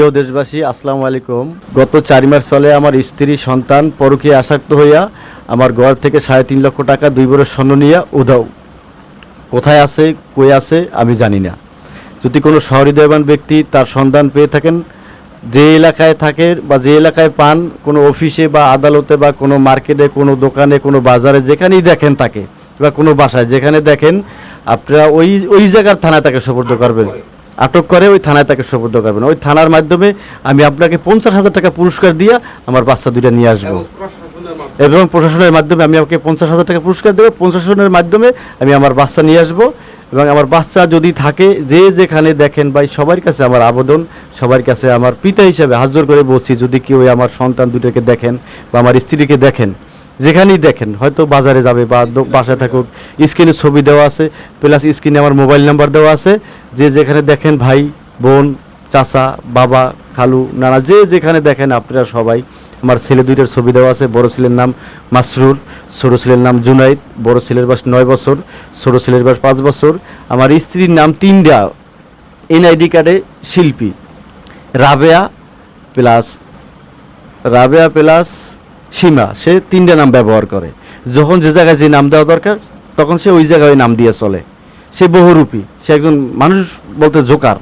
প্রিয় দেশবাসী, আসসালামু আলাইকুম। গত চার মাস চলে আমার স্ত্রী, সন্তান পরকীয় আসক্ত হইয়া আমার ঘর থেকে সাড়ে তিন লক্ষ টাকা দুই বছর স্বর্ণ নিয়ে উধাও। কোথায় আছে, কই আছে, আমি জানি না। যদি কোনো সহৃদয়বান ব্যক্তি তার সন্ধান পেয়ে থাকেন, যে এলাকায় থাকে বা যে এলাকায় পান, কোনো অফিসে বা আদালতে বা কোনো মার্কেটে, কোনো দোকানে, কোনো বাজারে, যেখানেই দেখেন তাকে, বা কোনো বাসায়, যেখানে দেখেন, আপনারা ওই ওই জায়গার থানায় তাকে সোপর্দ করবেন। আটক করে ওই থানায় তাকে সোপর্দ করবেন। ওই থানার মাধ্যমে আমি আপনাকে পঞ্চাশ হাজার টাকা পুরস্কার দিয়ে আমার বাচ্চা দুইটা নিয়ে আসব। এবং প্রশাসনের মাধ্যমে? আমি আমাকে পঞ্চাশ হাজার টাকা পুরস্কার দেবো। প্রশাসনের মাধ্যমে আমি আমার বাচ্চা নিয়ে আসব এবং আমার বাচ্চা যদি থাকে যে যেখানে দেখেন ভাই সবার কাছে আমার আবেদন সবার কাছে আমার পিতা হিসেবে হাজর করে বলছি যদি কেউ আমার সন্তান দুটোকে দেখেন বা আমার স্ত্রীকে দেখেন যেখানেই দেখেন, হয়তো বাজারে যাবে বা বাসায় থাকুক, স্ক্রিনে ছবি দেওয়া আছে প্লাস স্ক্রিনে আমার মোবাইল নাম্বার দেওয়া আছে, যে যেখানে দেখেন ভাই, বোন, চাচা, বাবা, খালু, নানা, যে যেখানে দেখেন আপনারা সবাই, আমার ছেলে দুইটার ছবি দেওয়া আছে, বড় ছেলের নাম মাসরুর, ছোট ছেলের নাম জুনাইদ, বড় ছেলের বয়স নয় বছর, ছোট ছেলের বয়স পাঁচ বছর, আমার স্ত্রীর নাম তিনটা এনআইডি কার্ডে শিল্পী, রাবেয়া প্লাস রাবেয়া প্লাস সীমা, সে তিনটা নাম ব্যবহার করে। যখন যে জায়গায় যে নাম দেওয়া দরকার, তখন সে ওই জায়গায় নাম দিয়ে চলে। সে বহুরূপী, সে একজন মানুষ বলতে জোকার।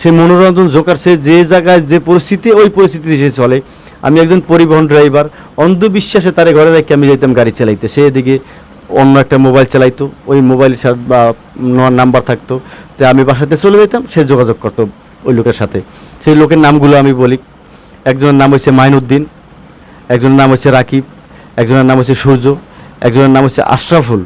সে মনোরঞ্জন জোকার, সে যে জায়গায় যে পরিস্থিতি, ওই পরিস্থিতিতে সে চলে। আমি একজন পরিবহন ড্রাইভার, অন্ধবিশ্বাসে তারে ঘরে রেখে আমি যেতাম গাড়ি চালাইতে। সে এদিকে অন্য একটা মোবাইল চালাইতো, ওই মোবাইল বা নাম্বার থাকতো। যে আমি বাসাতে চলে যেতাম সে যোগাযোগ করতো ওই লোকের সাথে। সেই লোকের নামগুলো আমি বলি। একজনের নাম হচ্ছে মাইনুদ্দিন একজনের নাম হচ্ছে রাকিব, একজনের নাম হচ্ছে সূর্য, একজনের নাম হচ্ছে আশরাফুল।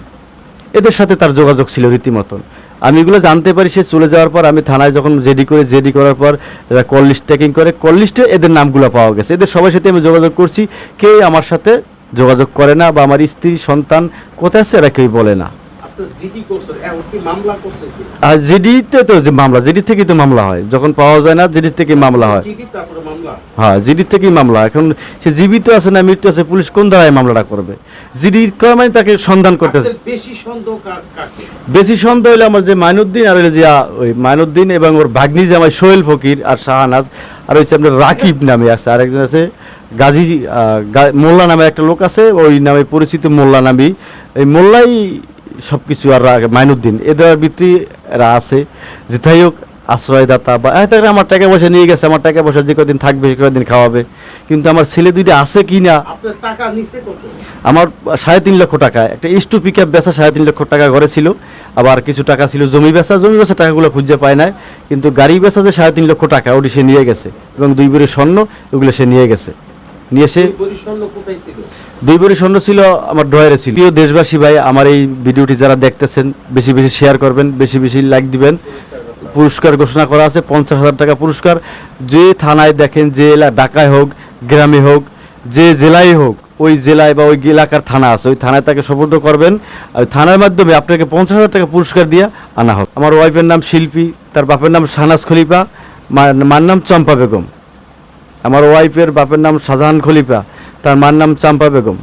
এদের সাথে তার যোগাযোগ ছিল রীতিমতন। আমি এগুলো জানতে পারি, সে চলে যাওয়ার পর আমি থানায় যখন জেডি করে, জেডি করার পর এরা কল লিস্ট ট্যাকিং করে কল লিস্টে এদের নামগুলো পাওয়া গেছে। এদের সবার সাথে আমি যোগাযোগ করছি কেউ আমার সাথে যোগাযোগ করে না বা আমার স্ত্রী, সন্তান কোথায় আছে এরা কেউ বলে না। আর জিডিতে তো যে মামলা জিডি থেকেই তো মামলা হয়। যখন পাওয়া যায় না জিডি থেকেই মামলা হয়। হ্যাঁ জিডি থেকেই মামলা। এখন সে জীবিত আছে না মৃত্যু আছে পুলিশ কোন ধারায় মামলাটা করবে? জিডি করা মানে তাকে সন্ধান করতে বেশি সন্দেহ হলে আমার যে মাইনুদ্দিন আর হইলে যে ওই মাইনুদ্দিন এবং ওর ভাগ্নি যে আমার সোহেল ফকির আর শাহানাজ আর হচ্ছে আপনার রাকিব নামে আছে। আরেকজন আছে গাজী মোল্লা নামে একটা লোক আছে ওই নামে পরিচিত মোল্লা নামী। এই মোল্লাই সব কিছু আর মাইনুদ্দিন এদের ভিত্তি এরা আছে। যেটাই হোক আশ্রয়দাতা বা হ্যাঁ তাহলে আমার টাকা পয়সা নিয়ে গেছে আমার টাকা পয়সা যে কদিন থাকবে সে কদিন খাওয়াবে। কিন্তু আমার ছেলে দুইটা আছে কি না? টাকা আমার সাড়ে তিন লক্ষ টাকা। একটা ইস্টু পিক আপ বেচা সাড়ে তিন লক্ষ টাকা ঘরে ছিল। আবার কিছু টাকা ছিল জমি বেচা। জমি বেচা টাকাগুলো খুঁজে পায় না কিন্তু গাড়ি বেচা যে সাড়ে তিন লক্ষ টাকা ওটি সে নিয়ে গেছে। এবং দুই বড়ি স্বর্ণ ওগুলো সে নিয়ে গেছে। নিয়ে সে পরিচ্ছন্ন কোথায় ছিল? দুই বড়ি স্বর্ণ ছিল আমার ড্রয়ারে ছিল। প্রিয় দেশবাসী ভাই আমার এই ভিডিওটি যারা দেখতেছেন বেশি বেশি শেয়ার করবেন বেশি বেশি লাইক দিবেন। পুরস্কার ঘোষণা করা আছে পঞ্চাশ হাজার টাকা পুরস্কার। যে থানায় দেখেন যে ঢাকায় হোক গ্রামে হোক যে জেলায় হোক ওই জেলায় বা ওই এলাকার থানা আছে ওই থানায় তাকে সুপর্দ করবেন। আর ওই থানার মাধ্যমে আপনাকে পঞ্চাশ হাজার টাকা পুরস্কার দিয়ে আনা হোক। আমার ওয়াইফের নাম শিল্পী তার বাপের নাম শাহনাজ খলিফা মার নাম চম্পা বেগম। আমার ওয়াইফের বাপের নাম শাহজাহান খলিফা তার মার নাম চাম্পা বেগম।